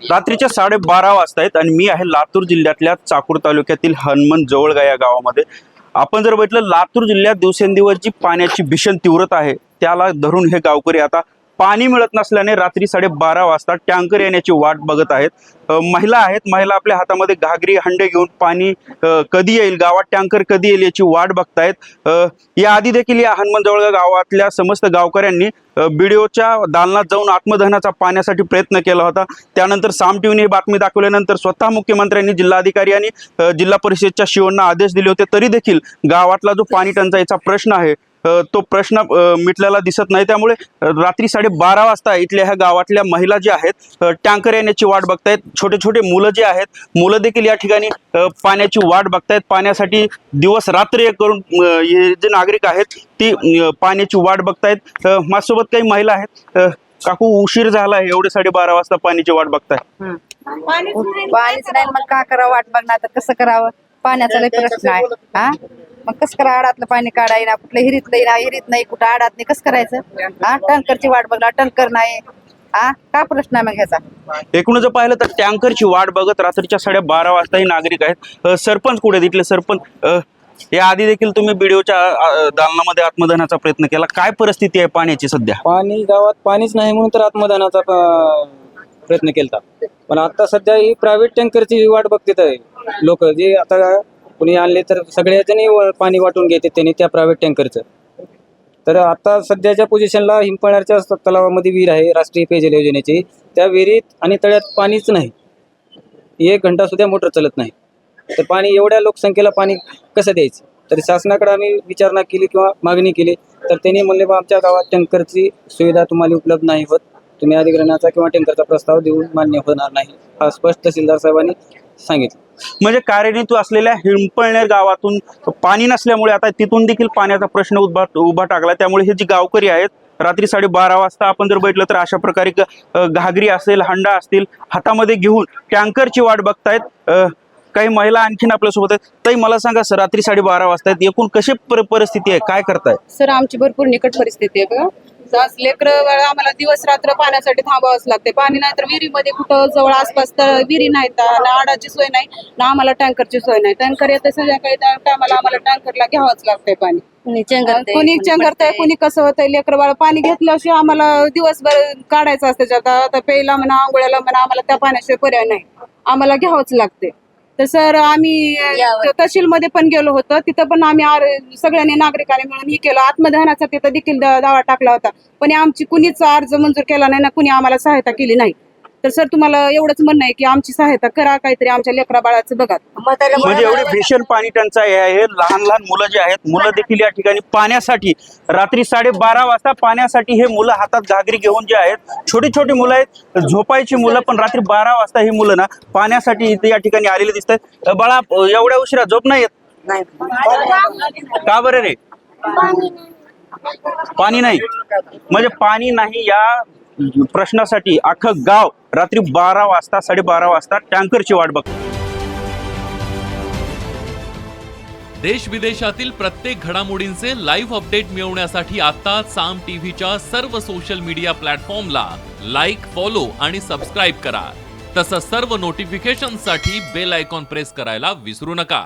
रात्रीच्या साडेबारा वाजता आहेत आणि मी आहे लातूर जिल्ह्यातल्या चाकूर तालुक्यातील हनुमन जवळगा या गावामध्ये. आपण जर बघितलं लातूर जिल्ह्यात दिवसेंदिवस जी पाण्याची भीषण तीव्रता आहे त्याला धरून हे गावकरी आता पाणी मिळत नसल्याने रात्री साडेबारा वाजता टँकर येण्याची वाट बघत आहेत. महिला आहेत. महिला आपल्या हातामध्ये घागरी हंडे घेऊन पाणी कधी येईल गावात टँकर कधी येईल याची वाट बघतायत. याआधी देखील या हनुमानजवळ गावातल्या समस्त गावकऱ्यांनी बीडीओच्या दालनात जाऊन आत्मदहनाचा पाण्यासाठी प्रयत्न केला होता. त्यानंतर साम टीव्हीने ही बातमी दाखवल्यानंतर स्वतः मुख्यमंत्र्यांनी जिल्हाधिकारी आणि जिल्हा परिषदच्या शिवणना आदेश दिले होते. तरी देखील गावातला जो पाणी टंचाईचा प्रश्न आहे तो प्रश्न मिटलेला दिसत नाही. त्यामुळे रात्री साडेबारा वाजता इथल्या ह्या गावातल्या महिला ज्या आहेत टँकर येण्याची वाट बघतायत. छोटे छोटे मुलं जे आहेत मुलं देखील या ठिकाणी पाण्याची वाट बघतायत. पाण्यासाठी दिवस रात्र एक करून हे जे नागरिक आहेत ती पाण्याची वाट बघतायत. माझ्यासोबत काही महिला आहेत. काकू उशीर झाला आहे एवढे साडेबारा वाजता पाण्याची वाट बघताय. पाणीच नाही मग का करावं? वाट बघणार तर कसं करावं? पाण्याचा लय प्रश्न आहे. हा? मग कसं करा आडातलं पाणी काढाय ना कुठलं हिरीतलं ना हिरीत नाही कुठं आडात नाही कसं करायचं? हा टंकरची वाट बघणार टंकर नाही हा का प्रश्न आहे मग ह्याचा? एकूण जर पाहिलं तर टँकरची वाट बघत रात्रीच्या साडे बारा वाजता हे नागरिक आहेत. अ, सरपंच कुठे तिथले सरपंच अ, या आधी देखील तुम्ही बीडीओच्या दालनामध्ये आत्मदहनाचा प्रयत्न केला. काय परिस्थिती आहे पाण्याची सध्या? पाणी गावात पाणीच नाही म्हणून तर आत्मदानाचा प्रयत्न केला पण आता सध्या ही प्रायव्हेट टँकरची वाट बघतात लोक. जे आता कुणी आणले तर सगळ्याजणी व- पाणी वाटून घेते त्यांनी त्या प्रायव्हेट टँकरचं तर आता सध्याच्या पोझिशनला हिंपळण्याच्या तलावामध्ये विहीर आहे राष्ट्रीय पेयजल योजनेची. त्या विहिरीत आणि तळ्यात पाणीच नाही. एक घंटा सुद्धा मोटर चालत नाही. तर पाणी एवढ्या लोकसंख्येला पाणी कसं द्यायचं? तरी शासनाकडे आम्ही विचारणा केली किंवा मागणी केली तर त्यांनी म्हणले बा आमच्या गावात टँकरची सुविधा तुम्हाला उपलब्ध नाही होत. तुम्ही अधिग्रहणाचा किंवा टँकरचा प्रस्ताव देऊन मान्य होणार नाही. हा स्पष्ट तहसीलदार साहेबांनी सांगितलं. म्हणजे कार्यनीतू असलेल्या हिंपळनेर गावातून पाणी नसल्यामुळे आता तिथून देखील पाण्याचा प्रश्न उभा उभा टाकला. त्यामुळे हे जी गावकरी आहेत रात्री साडेबारा वाजता आपण जर बैठलं तर अशा प्रकारे घागरी असेल हंडा असतील हातामध्ये घेऊन टँकरची वाट बघतायत काही महिला आणखीन आपल्यासोबत आहेत. ताई मला सांगा सर रात्री साडेबारा वाजता आहेत एकूण कशी परिस्थिती आहे? काय करताय? सर आमची भरपूर निकट परिस्थिती आहे बघा. सास लेकरं आम्हाला दिवस रात्र पाण्यासाठी थांबावंच लागते. पाणी नाही तर विहिरीमध्ये कुठं जवळ आसपास तर विहिरी नाही तर ना आडाची सोय नाही ना आम्हाला टँकरची सोय नाही. टँकर येते संध्याकाळी त्या टायमाला आम्हाला टँकरला घ्यावंच लागतंय पाणी. कुणी चंगरतंय, कुणी कसं होतंय लेकर बाळ पाणी घेतल्याशिवाय आम्हाला दिवसभर काढायचं असतं. आता प्यायला म्हणा आंघोळ्याला म्हणा आम्हाला त्या पाण्याशिवाय पर्याय नाही. आम्हाला घ्यावंच लागते. तर सर आम्ही यावं. तहसील मध्ये पण गेलो होतो. तिथं पण आम्ही सगळ्यांनी नागरिकांनी मिळून हे केलं. आत्मदहनाचा तिथं देखील दावा टाकला होता. पण आमची कुणीच अर्ज मंजूर केला नाही ना कुणी आम्हाला सहायता केली नाही. तर सर तुम्हाला एवढंच म्हणणं आहे की आमची सहायता करा काहीतरी आमच्या लेकरा बाळाचं बघा. म्हणजे एवढी भीषण पाणी टंचाई आहे लहान लहान मुलं जे आहेत मुलं देखील या ठिकाणी पाण्यासाठी रात्री साडेबारा वाजता पाण्यासाठी हे मुलं हातात घागरी घेऊन जे आहेत छोटी छोटी मुलं आहेत झोपायची मुलं पण रात्री बारा वाजता ही मुलं ना पाण्यासाठी इथे या ठिकाणी आलेली दिसत आहेत बाळा एवढ्या उशिरा झोप नाही येत? का बरं रे? पाणी नाही. म्हणजे पाणी नाही या प्रश्नासाठी अख्खं गाव रात्री बारा वाजता साडेबारा वाजता टँकरची वाट बघ. देश विदेशातील प्रत्येक घडामोडींचे लाईव्ह अपडेट मिळवण्यासाठी आता साम टीव्हीच्या सर्व सोशल मीडिया प्लॅटफॉर्मला लाईक फॉलो आणि सबस्क्राईब करा. तसंच सर्व नोटिफिकेशनसाठी बेल आयकॉन प्रेस करायला विसरू नका.